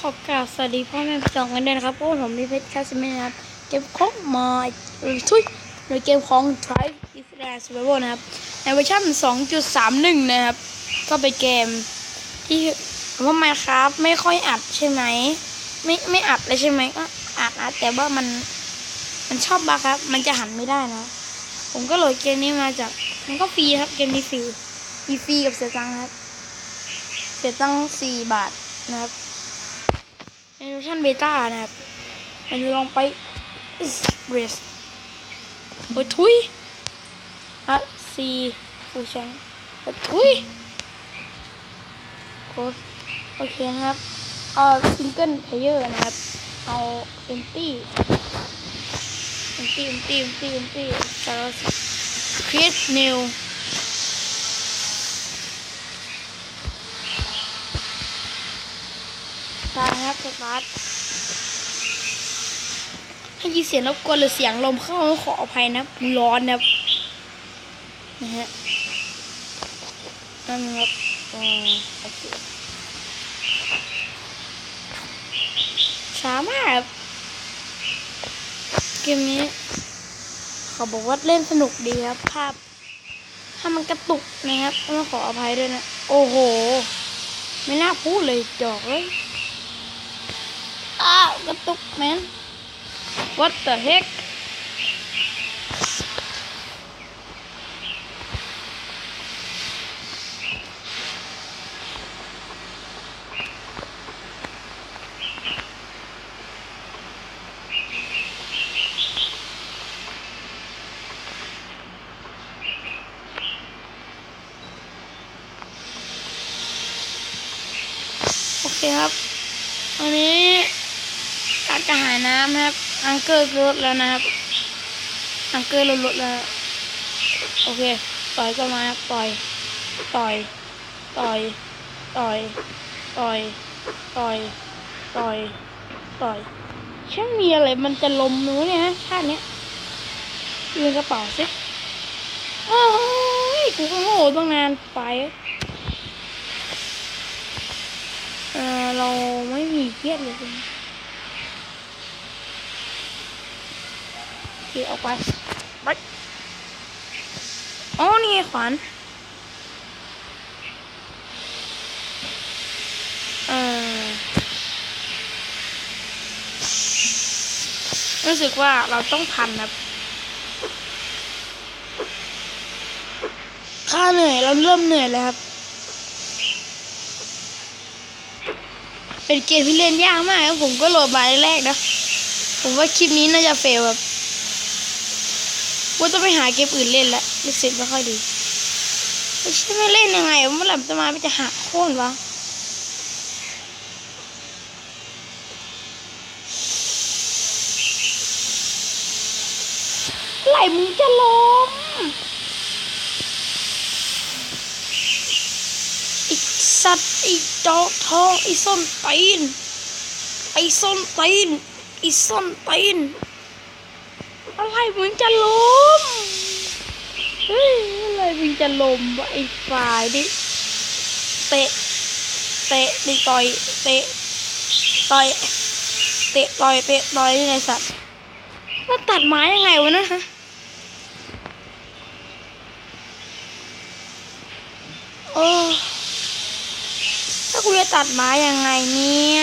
ขอกราบสวัสดีพ่อแม่พี่น้องกันด้วยนะครับพวกผมมีเพชรคาสเมนะครับ เกมของมาเออทุยในเกมของ Drive Israel Survival นะครับ ในเวอร์ชัน2.31 นะครับ ก็เป็นเกมที่ว่ามาครับไม่ค่อยอัดใช่ไหม ไม่ไม่อัดเลยใช่ไหมก็อัดอัดแต่ว่ามันมันชอบบักครับ มันจะหันไม่ได้นะ ผมก็โหลดเกมนี้มาจากมันก็ฟรีครับเกมนี้ฟรีมีฟรีกับเสียตังค์ครับ เสียตังค์สี่บาทนะครับ ในเวอร์ชันเบต้านะครับมันลองไปเรสโอ้ยทุยฮะซีฟูชังโอ้ยทุยโอโอเคนะครับเอาซิงเกิลเพลเยอร์นะครับ เอาเอ็มตี้เอ็มตี้เอ็มตี้เอ็มตี้เอ็มตี้สารสคริสนิว ตาครับสตาร์ทถ้ยินเสียงรบกวนหรือเสียงลมเข้าขออภัยนะร้อนนะนะฮะนั่นครับอืมโอเคช้ามากครับเกมนี้เขาบอกว่าเล่นสนุกดีครับ ภาพ ถ้ามันกระตุกนะครับต้องขออภัยด้วยนะ โอ้โห ไม่น่าพูดเลยจอกเลย Ah, gatok, man. What the heck? Okay, have an กระหายน้ำนะครับ อังเกอร์ลดแล้วนะครับ อังเกอร์ลดลดแล้ว โอเค ต่อยก็มาครับต่อย ต่อย ต่อย ต่อย ต่อย ต่อย ต่อย ต่อยช่างมีอะไรมันจะลมนู้เนี่ยฮะชาติเนี้ยยืนกระเป๋าสิโอ้ยกูก็โง่ตั้งนานไปเออเราไม่มีเครียดเลยคุณโอเคเอาไปไปอ๋อนี่ไงขวานเออรู้สึกว่าเราต้องพันครับค่าเหนื่อยเราเริ่มเหนื่อยแล้วครับ เป็นเกมที่เล่นยากมากครับผมก็โหลดมาแรกนะ ผมว่าคลิปนี้น่าจะเฟลแบบ ว่าต้องไปหาเกมอื่นเล่นละรู้สึกไม่ค่อยดีไม่ใช่ไม่เล่นยังไงวะเมื่อไหร่จะมาไม่จะหักโค่นวะไหลมึงจะล้มไอสัตว์ไอจอกทองไอส้นตีนไอส้นตีนไอส้นตีน อะไรมึงจะล้มเฮ้ยอะไรมึงจะล้มวะไอ้ฝ่ายดิเตะเตะดิต่อยเตะต่อยเตะต่อยเตะต่อยนี่ไงสัตว์มาตัดไม้ยังไงวะเนะฮะโอ้ถ้ากูจะตัดไม้ยังไงเนี่ย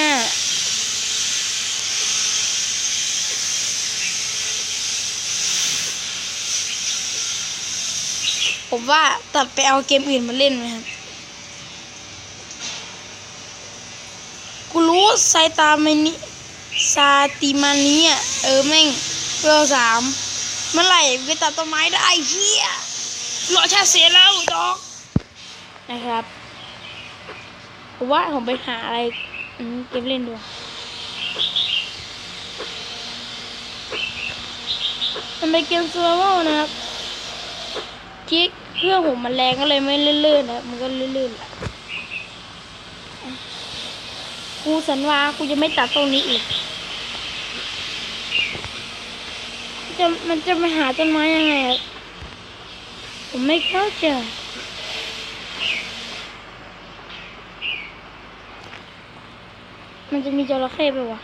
ผมว่าตัดไปเอาเกมอื่นมาเล่นไหมครับ กูรู้ไซตามานิซาติมานีอะเออแม่งเวลสามเมื่อไหร่ไปตัดต้นไม้ได้เฮียรอชาเสียแล้วดอก นะครับผมว่าผมไปหาอะไรเกมเล่นดูมันเป็นเกมซูเปอร์นะครับ ที่เครื่องผมมันแรงก็เลยไม่ลื่นๆนะมันก็ลื่นๆแหละกูสันว่ากูจะไม่ตัดตรงนี้อีกจะมันจะมาหาต้นไม้ยังไงอะผมไม่เข้าใจมันจะมีจระเข้ไปวะ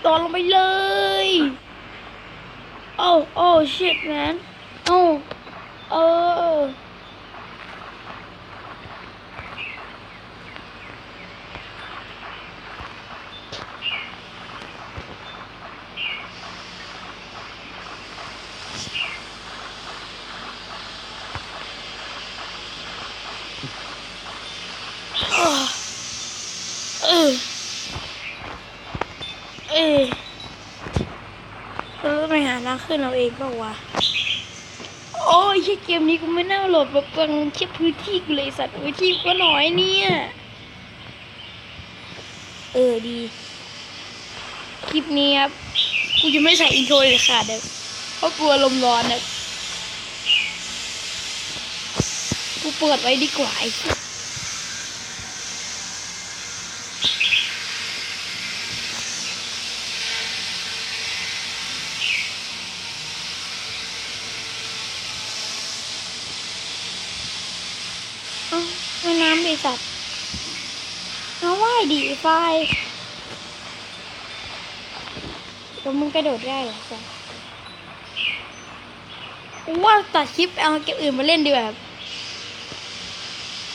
โดดลงไปเลย โอ้โอ้ shit man โอ้เออ เออ เออเราต้องไปหาทาง ขึ้นเราเองเปล่าวะโอ้ยเหี้ยเกมนี้กูไม่น่าโหลดแบบเปลืองเทียพื้นที่กูเลยสัตว์พื้นที่ก็น้อยเนี่ย เออดี คลิปนี้ครับ กูจะไม่ใส่อินโทรเลยค่ะเด็กเพราะกลัวลมร้อนเด็กกูเปิดไว้ดีกว่าไอ้เหี้ย เอ้าแม่น้ำ ดิสัตว์เอาว่ายดีไฟแล้วมึงกระโดดได้เหรอสัตว์ว่าตัดคลิปเอาเกมอื่นมาเล่นดีกว่าครับ